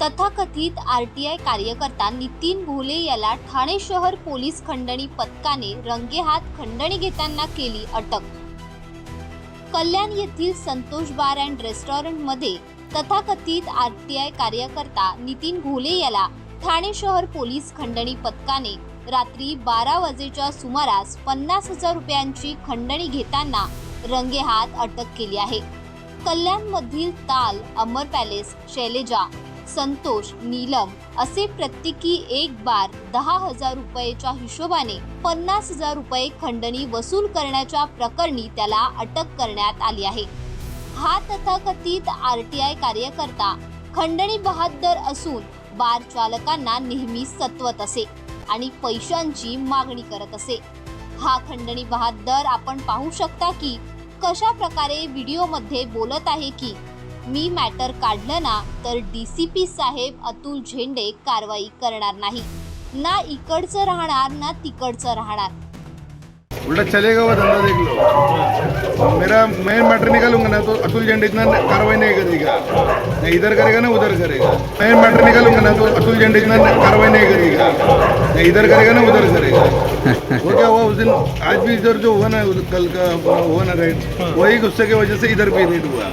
तथाकथित R T I कार्यकर्ता नितीन भोले याला ठाणे शहर पोलीस खंडणी पथकाने रंगेहात खंडणी घेताना केली अटक. कल्याण येथील संतोष बार अँड रेस्टॉरंटमध्ये तथाकथित आर टी आय कार्यकर्ता नितीन घोले याला ठाणे शहर पोलीस खंडणी पथकाने रात्री बारा वाजेच्या सुमारास पन्नास हजार रुपयांची खंडणी घेताना रंगेहात अटक केली आहे. कल्याणमधील ताल अमर पॅलेस शैलेजा संतोष नीलम असे प्रत्येकी एक बार दहा हजार रुपयेच्या हिशोबाने पन्नास हजार रुपये खंडणी वसूल करण्याच्या प्रकरणी त्याला अटक करण्यात आली आहे. हा तथाकथित आर टी आय कार्यकर्ता खंडणी बहादर असून बार चालकांना नेहमी सत्वत असे आणि पैशांची मागणी करत असे. हा खंडणी बहादर आपण पाहू शकता की कशा प्रकारे व्हिडिओमध्ये बोलत आहे की मी मॅटर काढलं ना तर डी सी पी साहेब अतुल झेंडे कारवाई करणार नाही. ना इकडचं राहणार ना तिकडचं राहणार. उल्टा चलेगा वो धंधा देख लो। मेरा मैं मैटर निकालूंगा ना तो अतुल झंडे इतना कार्रवाई नहीं करेगा। ना इधर करेगा ना उधर करेगा। मैं मैटर निकालूंगा ना तो अतुल झंडे इतना कार्रवाई नहीं करेगा। ना इधर करेगा ना उधर करेगा। वो क्या हुआ उस दिन आज भी इधर जो हुआ ना कल का हुआ ना रेट वही गुस्से की वजह से इधर भी रेट हुआ।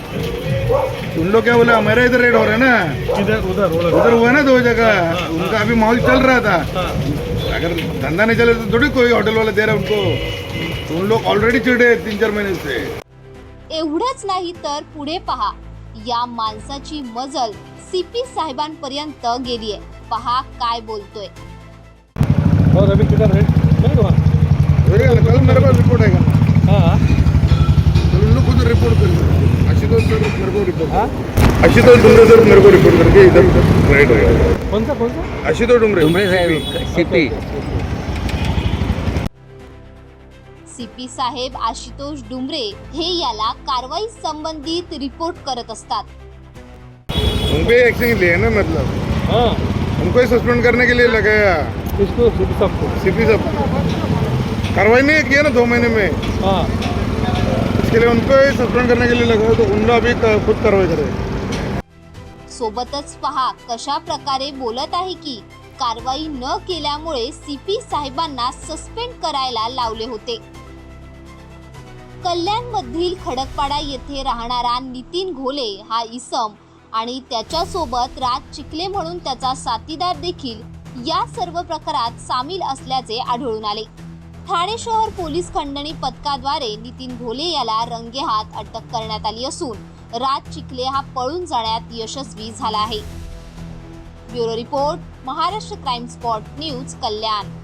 उन लोग क्या बोला हमारा इधर रेट हो रहा है ना? इधर उधर उधर। उधर हुआ ना दो जगह। उनका अभी माहौल चल रहा था। अगर धंधा नहीं चले तो थोड़ी कोई होटल वाला दे रहा है उनको। तो उन लोग ऑलरेडी चिड़े हैं तीन चार महीने से। एवढंच नाही तर पुढे पहा. या माणसाची मजल सीपी साहेबांपर्यंत गेलीये पहा काय बोलतोय. और अभी किधर है नहीं हुआ कल मेरे पास रिपोर्ट आएगा हाँ. उन लोग खुद रिपोर्ट आशुतोष सर मेरे को रिपोर्ट हाँ? आशुतोष डुमरे सर मेरे को रिपोर्ट करके इधर राइट हो गया कौन सा कौन सा आशुतोष डुमरे। डुमरे साहेब सिटी सीपी साहेब आशुतोष डुमरे हे याला कारवाई संबंधित रिपोर्ट करत असतात. उनको ही एक्शन लिया ना मतलब? हाँ। उनको ही सस्पेंड करने के लिए लगाया इसको सिटी सबको सीपी सब कार्रवाई नहीं किया ना दो महीने में? हाँ। इसके लिए उनको ही सस्पेंड करने के लिए लगाया तो उन लोग अभी क- खुद कार्रवाई करें। सोबतच पहा कशा प्रकारे बोलत आहे की. कारवाई न केल्यामुळे सीपी साहेबांना सस्पेंड करायला लावले होते. कल्याणमधील खडकपाडा येथे राहणारा नितीन घोले हा इसम आणि त्याच्यासोबत राज चिखले म्हणून त्याचा साथीदार देखील या सर्व प्रकारात सामील असल्याचे आढळून आले. ठाणे शहर पोलीस खंडणी पथकाद्वारे नितीन घोले याला रंगेहात अटक करण्यात आली असून राज चिखले हा पळून जाण्यात यशस्वी झाला आहे. Bureau report Maharashtra crime spot news Kalyan.